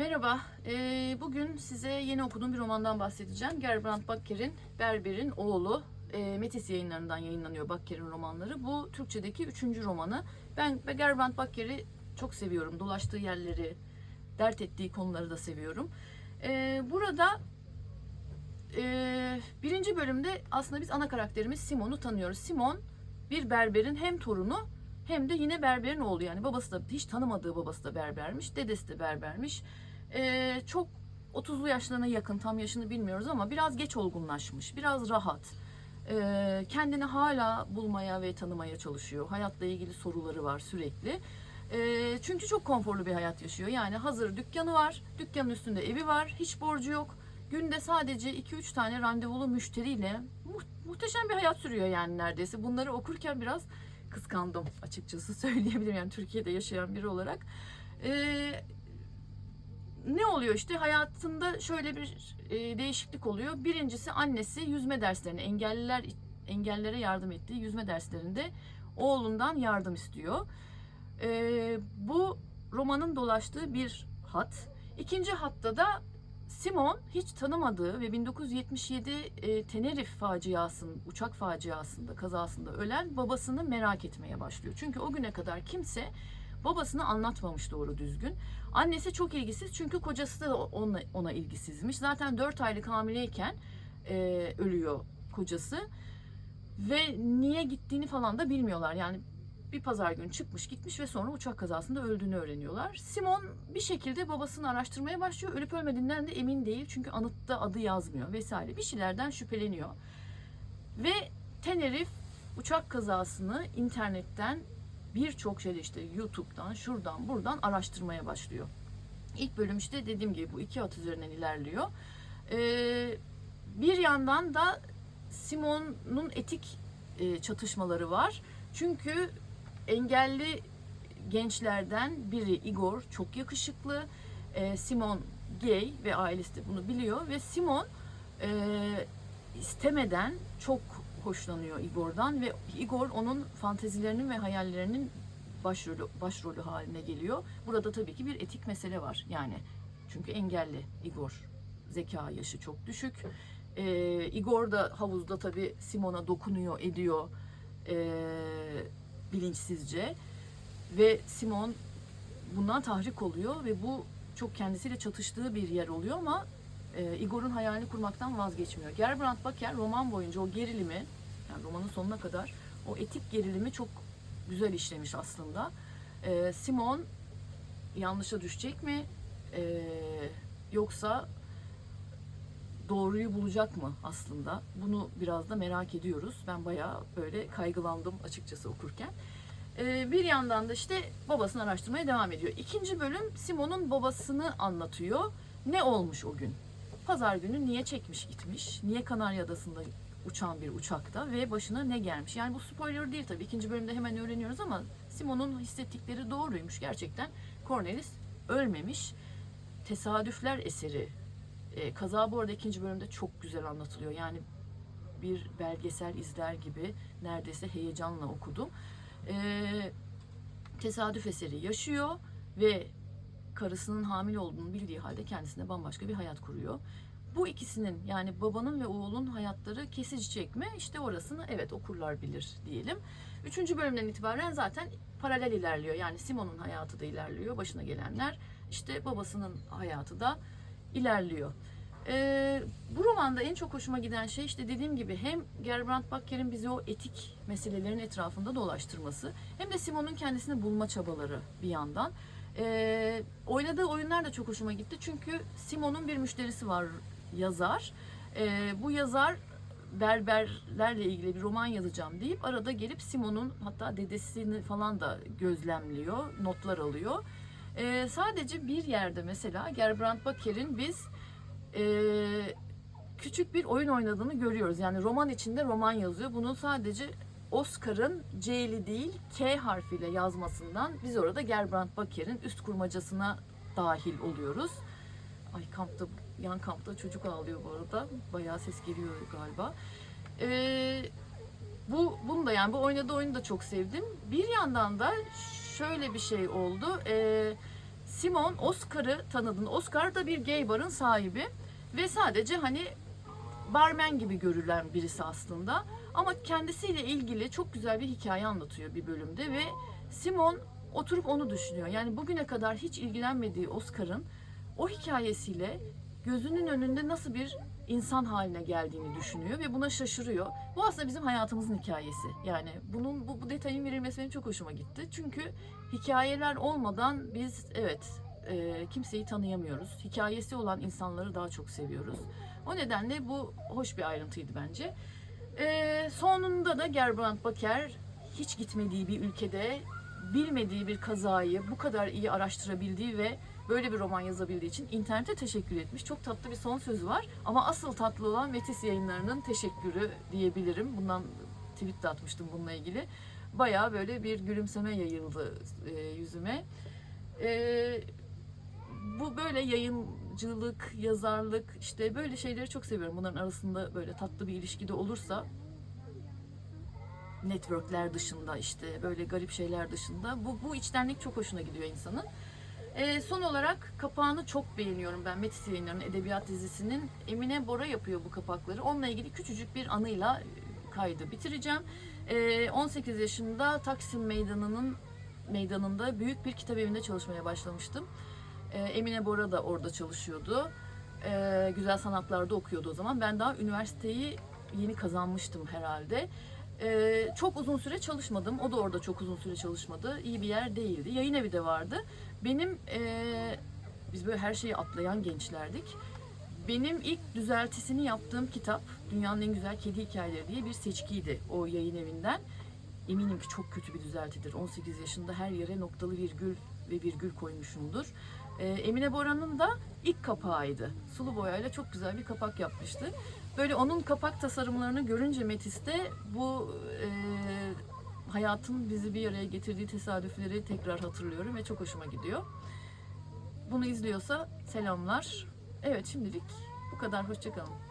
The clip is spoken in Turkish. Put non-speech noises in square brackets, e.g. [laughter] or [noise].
Merhaba, ee, bugün size yeni okuduğum bir romandan bahsedeceğim. Gerbrand Bakker'in Berber'in oğlu. E, Metis yayınlarından yayınlanıyor Bakker'in romanları. Bu Türkçedeki üçüncü romanı. Ben Gerbrand Bakker'i çok seviyorum. Dolaştığı yerleri, dert ettiği konuları da seviyorum. Ee, burada e, birinci bölümde aslında biz ana karakterimiz Simon'u tanıyoruz. Simon bir berberin hem torunu hem de yine berberin oğlu yani babası da hiç tanımadığı babası da berbermiş, dedesi de berbermiş. Ee, çok 30'lu yaşlarına yakın tam yaşını bilmiyoruz ama biraz geç olgunlaşmış, biraz rahat. Ee, kendini hala bulmaya ve tanımaya çalışıyor. Hayatla ilgili soruları var sürekli. Ee, çünkü çok konforlu bir hayat yaşıyor. Yani hazır dükkanı var, dükkanın üstünde evi var, hiç borcu yok. Günde sadece 2-3 tane randevulu müşteriyle mu- muhteşem bir hayat sürüyor yani neredeyse. Bunları okurken biraz kıskandım açıkçası [laughs] söyleyebilirim yani Türkiye'de yaşayan biri olarak. Ee, ne oluyor işte hayatında şöyle bir e, değişiklik oluyor. Birincisi annesi yüzme derslerine engelliler engellilere yardım ettiği yüzme derslerinde oğlundan yardım istiyor. Ee, bu romanın dolaştığı bir hat. İkinci hatta da Simon hiç tanımadığı ve 1977 e, Tenerif faciasının, uçak faciasında, kazasında ölen babasını merak etmeye başlıyor. Çünkü o güne kadar kimse babasını anlatmamış doğru düzgün. Annesi çok ilgisiz çünkü kocası da ona, ona ilgisizmiş. Zaten 4 aylık hamileyken e, ölüyor kocası. Ve niye gittiğini falan da bilmiyorlar. Yani bir pazar günü çıkmış gitmiş ve sonra uçak kazasında öldüğünü öğreniyorlar. Simon bir şekilde babasını araştırmaya başlıyor. Ölüp ölmediğinden de emin değil çünkü anıtta adı yazmıyor vesaire. Bir şeylerden şüpheleniyor. Ve Tenerif uçak kazasını internetten birçok şey işte YouTube'dan, şuradan, buradan araştırmaya başlıyor. İlk bölüm işte dediğim gibi bu iki at üzerinden ilerliyor. Ee, bir yandan da Simon'un etik e, çatışmaları var. Çünkü engelli gençlerden biri Igor çok yakışıklı. E, Simon gay ve ailesi de bunu biliyor ve Simon e, istemeden çok hoşlanıyor Igor'dan ve Igor onun fantezilerinin ve hayallerinin başrolü, başrolü haline geliyor. Burada tabii ki bir etik mesele var. Yani çünkü engelli Igor. Zeka yaşı çok düşük. E, Igor da havuzda tabii Simon'a dokunuyor, ediyor e, bilinçsizce ve Simon bundan tahrik oluyor ve bu çok kendisiyle çatıştığı bir yer oluyor ama e, Igor'un hayalini kurmaktan vazgeçmiyor. Gerbrand Baker roman boyunca o gerilimi yani romanın sonuna kadar o etik gerilimi çok güzel işlemiş aslında. E, Simon yanlışa düşecek mi? E, yoksa doğruyu bulacak mı aslında? Bunu biraz da merak ediyoruz. Ben bayağı böyle kaygılandım açıkçası okurken. Ee, bir yandan da işte babasını araştırmaya devam ediyor. İkinci bölüm Simon'un babasını anlatıyor. Ne olmuş o gün? Pazar günü niye çekmiş gitmiş? Niye Kanarya Adası'nda uçan bir uçakta ve başına ne gelmiş? Yani bu spoiler değil tabii. İkinci bölümde hemen öğreniyoruz ama Simon'un hissettikleri doğruymuş gerçekten. Cornelis ölmemiş. Tesadüfler eseri e, kaza bu arada ikinci bölümde çok güzel anlatılıyor. Yani bir belgesel izler gibi neredeyse heyecanla okudum. E, tesadüf eseri yaşıyor ve karısının hamile olduğunu bildiği halde kendisine bambaşka bir hayat kuruyor. Bu ikisinin yani babanın ve oğlun hayatları kesişecek mi? İşte orasını evet okurlar bilir diyelim. Üçüncü bölümden itibaren zaten paralel ilerliyor. Yani Simon'un hayatı da ilerliyor. Başına gelenler. işte babasının hayatı da ilerliyor. Ee, bu romanda en çok hoşuma giden şey işte dediğim gibi hem Gerbrand Bakker'in bizi o etik meselelerin etrafında dolaştırması hem de Simon'un kendisini bulma çabaları bir yandan. Ee, oynadığı oyunlar da çok hoşuma gitti çünkü Simon'un bir müşterisi var yazar. Ee, bu yazar berberlerle ilgili bir roman yazacağım deyip arada gelip Simon'un hatta dedesini falan da gözlemliyor, notlar alıyor. Ee, sadece bir yerde mesela Gerbrand Bakker'in biz e, küçük bir oyun oynadığını görüyoruz. Yani roman içinde roman yazıyor. Bunu sadece Oscar'ın C'li değil K harfiyle yazmasından biz orada Gerbrand Bakker'in üst kurmacasına dahil oluyoruz. Ay kampta, yan kampta çocuk ağlıyor bu arada. Bayağı ses geliyor galiba. Ee, bu bunu da yani bu oynadığı oyunu da çok sevdim. Bir yandan da şöyle bir şey oldu. Ee, Simon Oscar'ı tanıdın. Oscar da bir gay barın sahibi ve sadece hani barmen gibi görülen birisi aslında. Ama kendisiyle ilgili çok güzel bir hikaye anlatıyor bir bölümde ve Simon oturup onu düşünüyor. Yani bugüne kadar hiç ilgilenmediği Oscar'ın o hikayesiyle gözünün önünde nasıl bir insan haline geldiğini düşünüyor ve buna şaşırıyor. Bu aslında bizim hayatımızın hikayesi. Yani bunun bu, bu detayın verilmesi benim çok hoşuma gitti. Çünkü hikayeler olmadan biz evet e, kimseyi tanıyamıyoruz. Hikayesi olan insanları daha çok seviyoruz. O nedenle bu hoş bir ayrıntıydı bence. E, sonunda da Gerbrand Baker hiç gitmediği bir ülkede bilmediği bir kazayı bu kadar iyi araştırabildiği ve böyle bir roman yazabildiği için internete teşekkür etmiş. Çok tatlı bir son sözü var. Ama asıl tatlı olan Metis yayınlarının teşekkürü diyebilirim. Bundan tweet de atmıştım bununla ilgili. Bayağı böyle bir gülümseme yayıldı e, yüzüme. E, bu böyle yayıncılık, yazarlık işte böyle şeyleri çok seviyorum. Bunların arasında böyle tatlı bir ilişki de olursa networkler dışında işte böyle garip şeyler dışında bu, bu içtenlik çok hoşuna gidiyor insanın. Ee, son olarak kapağını çok beğeniyorum ben Metis Yayınları'nın edebiyat dizisinin. Emine Bora yapıyor bu kapakları. Onunla ilgili küçücük bir anıyla e, kaydı bitireceğim. Ee, 18 yaşında Taksim Meydanı'nın meydanında büyük bir kitap evinde çalışmaya başlamıştım. Ee, Emine Bora da orada çalışıyordu. Ee, güzel sanatlarda okuyordu o zaman. Ben daha üniversiteyi yeni kazanmıştım herhalde. Ee, çok uzun süre çalışmadım. O da orada çok uzun süre çalışmadı. İyi bir yer değildi. Yayın evi de vardı. Benim ee, biz böyle her şeyi atlayan gençlerdik. Benim ilk düzeltisini yaptığım kitap Dünyanın en güzel kedi hikayeleri diye bir seçkiydi o yayın evinden. Eminim ki çok kötü bir düzeltidir. 18 yaşında her yere noktalı virgül ve virgül koymuşumdur. Ee, Emine Bora'nın da ilk kapağıydı. Sulu boyayla çok güzel bir kapak yapmıştı. Böyle onun kapak tasarımlarını görünce Metis'te bu e, hayatın bizi bir araya getirdiği tesadüfleri tekrar hatırlıyorum ve çok hoşuma gidiyor. Bunu izliyorsa selamlar. Evet şimdilik bu kadar. Hoşçakalın.